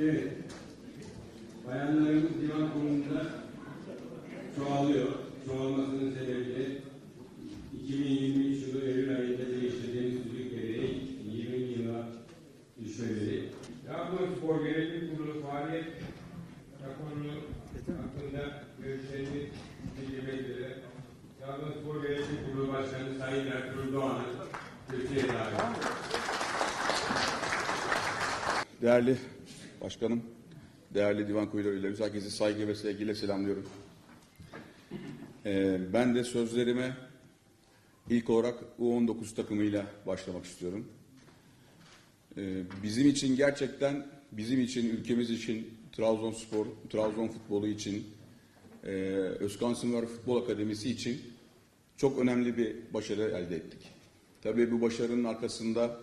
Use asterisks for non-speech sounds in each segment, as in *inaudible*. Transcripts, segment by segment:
Evet. Bayanlarımız divan kurulunda çoğalıyor. Çoğalmasının sebebi de 2023 yılı Eylül ayında değiştirdiğimiz tüzük gereği 20 yıla düşmeleri. Trabzonspor Yönetim Kurulu faaliyet raporunu hakkında görüşlerini bildirmek üzere Trabzonspor Yönetim Kurulu Başkanı Sayın Ertuğrul Doğan'ı kürsüye davet. Değerli başkanım, değerli divan kurulu üyelerimiz, herkesi saygı ve sevgiyle selamlıyorum. Ee, ben de sözlerime ilk olarak U19 takımıyla başlamak istiyorum. Ee, bizim için gerçekten, bizim için, ülkemiz için, Trabzonspor, Trabzon futbolu için, e, Özkan Sınvar Futbol Akademisi için çok önemli bir başarı elde ettik. Tabii bu başarının arkasında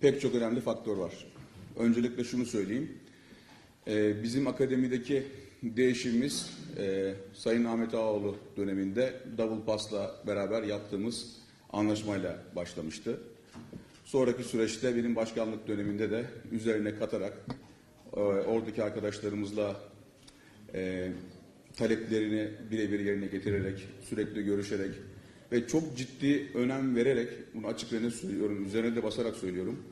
pek çok önemli faktör var. Öncelikle şunu söyleyeyim. Ee, bizim akademideki değişimimiz e, Sayın Ahmet Ağaoğlu döneminde Double Pass'la beraber yaptığımız anlaşmayla başlamıştı. Sonraki süreçte benim başkanlık döneminde de üzerine katarak e, oradaki arkadaşlarımızla e, taleplerini birebir yerine getirerek, sürekli görüşerek ve çok ciddi önem vererek, bunu açık ve net söylüyorum, üzerine de basarak söylüyorum.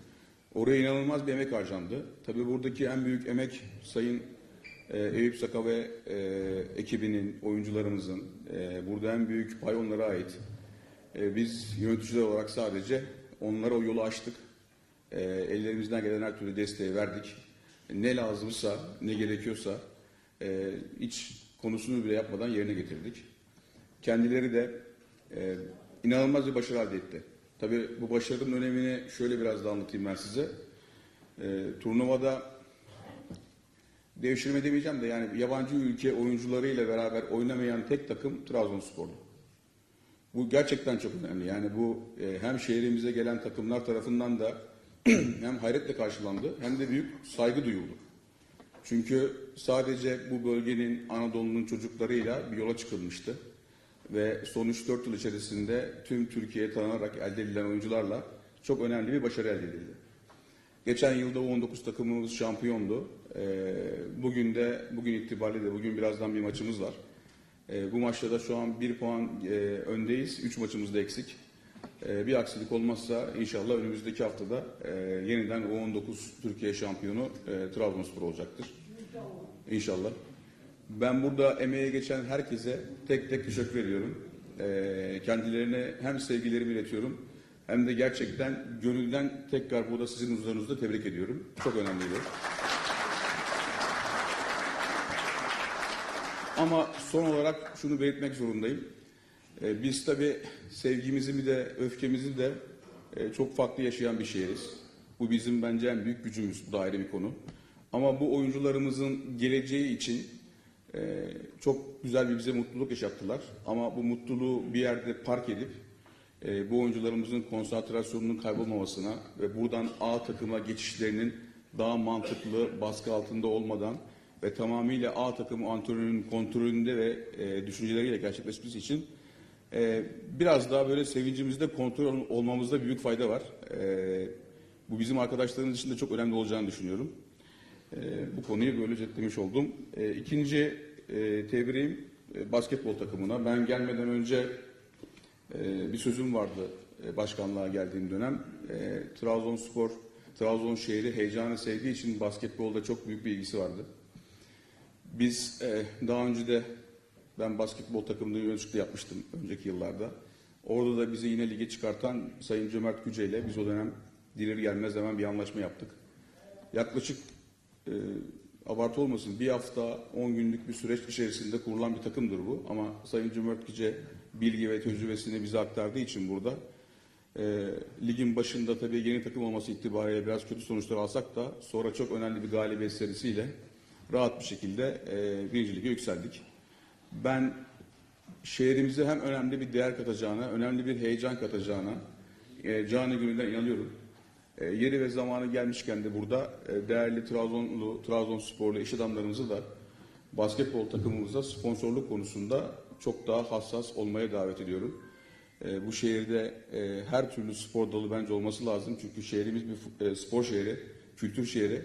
Oraya inanılmaz bir emek harcandı. Tabii buradaki en büyük emek Sayın e, Eyüp Saka ve e, ekibinin, oyuncularımızın, e, burada en büyük pay onlara ait. E, biz yöneticiler olarak sadece onlara o yolu açtık. E, ellerimizden gelen her türlü desteği verdik. Ne lazımsa, ne gerekiyorsa e, hiç konusunu bile yapmadan yerine getirdik. Kendileri de e, inanılmaz bir başarı elde etti. Tabii bu başarının önemini şöyle biraz da anlatayım ben size. E, turnuvada devşirme demeyeceğim de yani yabancı ülke oyuncularıyla beraber oynamayan tek takım Trabzonspor'du. Bu gerçekten çok önemli. Yani bu e, hem şehrimize gelen takımlar tarafından da *clears throat* hem hayretle karşılandı hem de büyük saygı duyuldu. Çünkü sadece bu bölgenin Anadolu'nun çocuklarıyla bir yola çıkılmıştı. Ve son 3-4 yıl içerisinde tüm Türkiye'ye tanınarak elde edilen oyuncularla çok önemli bir başarı elde edildi. Geçen yılda U19 takımımız şampiyondu. Ee, bugün de, bugün itibariyle de bugün birazdan bir maçımız var. Ee, bu maçta da şu an bir puan e, öndeyiz. Üç maçımız da eksik. Ee, bir aksilik olmazsa inşallah önümüzdeki haftada e, yeniden U19 Türkiye şampiyonu e, Trabzonspor olacaktır. İnşallah. Ben burada emeğe geçen herkese tek tek teşekkür ediyorum. Ee, kendilerine hem sevgilerimi iletiyorum hem de gerçekten gönülden tekrar burada sizin huzurunuzda tebrik ediyorum. Çok önemliydi. Ama son olarak şunu belirtmek zorundayım. Ee, biz tabii sevgimizi bir de öfkemizi de e, çok farklı yaşayan bir şehiriz. Bu bizim bence en büyük gücümüz. Bu da ayrı bir konu. Ama bu oyuncularımızın geleceği için ee, çok güzel bir bize mutluluk yaşattılar. Ama bu mutluluğu bir yerde park edip e, bu oyuncularımızın konsantrasyonunun kaybolmamasına ve buradan A takıma geçişlerinin daha mantıklı baskı altında olmadan ve tamamıyla A takımı antrenörünün kontrolünde ve e, düşünceleriyle gerçekleşmesi için e, biraz daha böyle sevincimizde kontrol ol- olmamızda büyük fayda var. E, bu bizim arkadaşlarımız için de çok önemli olacağını düşünüyorum. E, bu konuyu böyle özetlemiş oldum. E, ikinci e, tebriğim e, basketbol takımına. Ben gelmeden önce e, bir sözüm vardı başkanlığa geldiğim dönem. Trabzonspor, Trabzon şehri heyecanı sevdiği için basketbolda çok büyük bir ilgisi vardı. Biz daha önce de ben basketbol takımında yöneticilik yapmıştım önceki yıllarda. Orada da bizi yine lige çıkartan Sayın Cömert Güce ile biz o dönem dilir gelmez hemen bir anlaşma yaptık. Yaklaşık e, abartı olmasın bir hafta 10 günlük bir süreç içerisinde kurulan bir takımdır bu. Ama Sayın Güce bilgi ve tecrübesini bize aktardığı için burada e, ligin başında tabii yeni takım olması itibariyle biraz kötü sonuçlar alsak da sonra çok önemli bir galibiyet serisiyle rahat bir şekilde e, birinci lige yükseldik. Ben şehrimize hem önemli bir değer katacağına, önemli bir heyecan katacağına e, canı gönülden inanıyorum. E, yeri ve zamanı gelmişken de burada e, değerli Trabzonlu, Trabzonsporlu iş adamlarımızı da basketbol takımımıza sponsorluk konusunda çok daha hassas olmaya davet ediyorum. E, bu şehirde e, her türlü spor dalı bence olması lazım. Çünkü şehrimiz bir e, spor şehri, kültür şehri.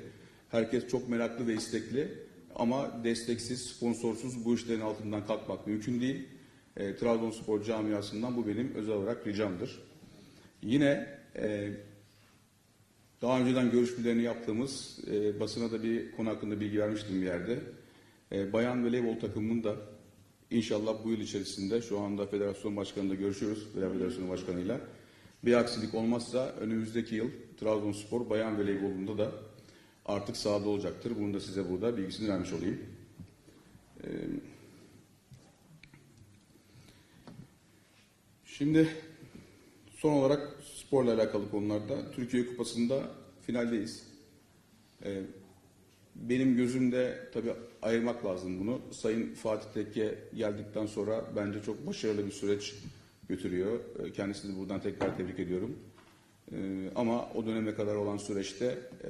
Herkes çok meraklı ve istekli ama desteksiz, sponsorsuz bu işlerin altından kalkmak mümkün değil. E, Trabzonspor camiasından bu benim özel olarak ricamdır. Yine e, daha önceden görüşmelerini yaptığımız e, basına da bir konu hakkında bilgi vermiştim bir yerde. E, Bayan voleybol takımının da inşallah bu yıl içerisinde şu anda federasyon başkanıyla görüşüyoruz. Federasyon başkanıyla. Bir aksilik olmazsa önümüzdeki yıl Trabzonspor bayan voleybolunda da artık sahada olacaktır. Bunu da size burada bilgisini vermiş olayım. E, Şimdi son olarak sporla alakalı konularda Türkiye Kupası'nda finaldeyiz. Ee, benim gözümde tabii ayırmak lazım bunu. Sayın Fatih Tekke geldikten sonra bence çok başarılı bir süreç götürüyor. Ee, Kendisini buradan tekrar tebrik ediyorum. Ee, ama o döneme kadar olan süreçte e,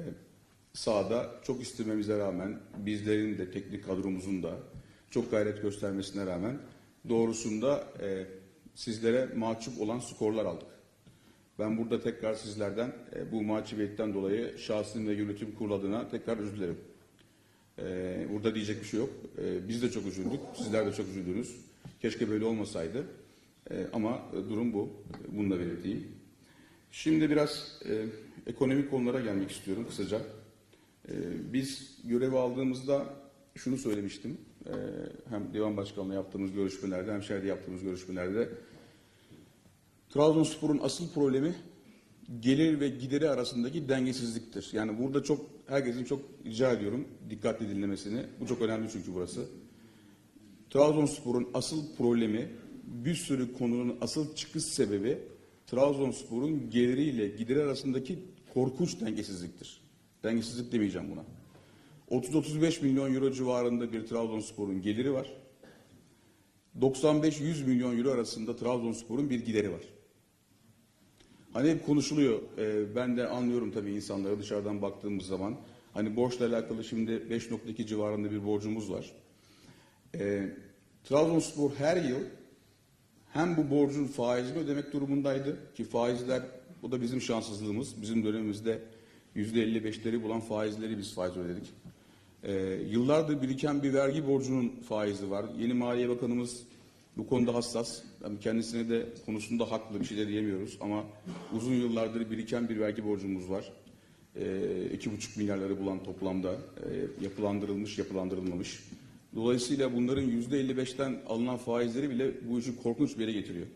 sahada çok istememize rağmen bizlerin de teknik kadromuzun da çok gayret göstermesine rağmen doğrusunda e, sizlere mahcup olan skorlar aldık. Ben burada tekrar sizlerden e, bu mahcubiyetten dolayı şahsım ve yönetim kurulu adına tekrar özür dilerim. E, burada diyecek bir şey yok. E, biz de çok üzüldük. Sizler de çok üzüldünüz. Keşke böyle olmasaydı. E, ama durum bu. Bunu da belirteyim. Şimdi biraz e, ekonomik konulara gelmek istiyorum kısaca. E, biz görev aldığımızda şunu söylemiştim. E, hem divan başkanlığı yaptığımız görüşmelerde hem şehirde yaptığımız görüşmelerde Trabzonspor'un asıl problemi gelir ve gideri arasındaki dengesizliktir. Yani burada çok herkesin çok rica ediyorum dikkatli dinlemesini. Bu çok önemli çünkü burası. Trabzonspor'un asıl problemi bir sürü konunun asıl çıkış sebebi Trabzonspor'un geliriyle gideri arasındaki korkunç dengesizliktir. Dengesizlik demeyeceğim buna. 30-35 milyon euro civarında bir Trabzonspor'un geliri var. 95-100 milyon euro arasında Trabzonspor'un bir gideri var. Hani hep konuşuluyor. e, ben de anlıyorum tabii insanları dışarıdan baktığımız zaman. Hani borçla alakalı şimdi 5.2 civarında bir borcumuz var. E, Trabzonspor her yıl hem bu borcun faizini ödemek durumundaydı ki faizler bu da bizim şanssızlığımız. Bizim dönemimizde %55'leri bulan faizleri biz faiz ödedik. E, yıllardır biriken bir vergi borcunun faizi var. Yeni Maliye Bakanımız bu konuda hassas. Yani kendisine de konusunda haklı bir şey de diyemiyoruz ama uzun yıllardır biriken bir vergi borcumuz var. İki buçuk milyarları bulan toplamda e, yapılandırılmış, yapılandırılmamış. Dolayısıyla bunların yüzde 55'ten alınan faizleri bile bu işi korkunç bir yere getiriyor.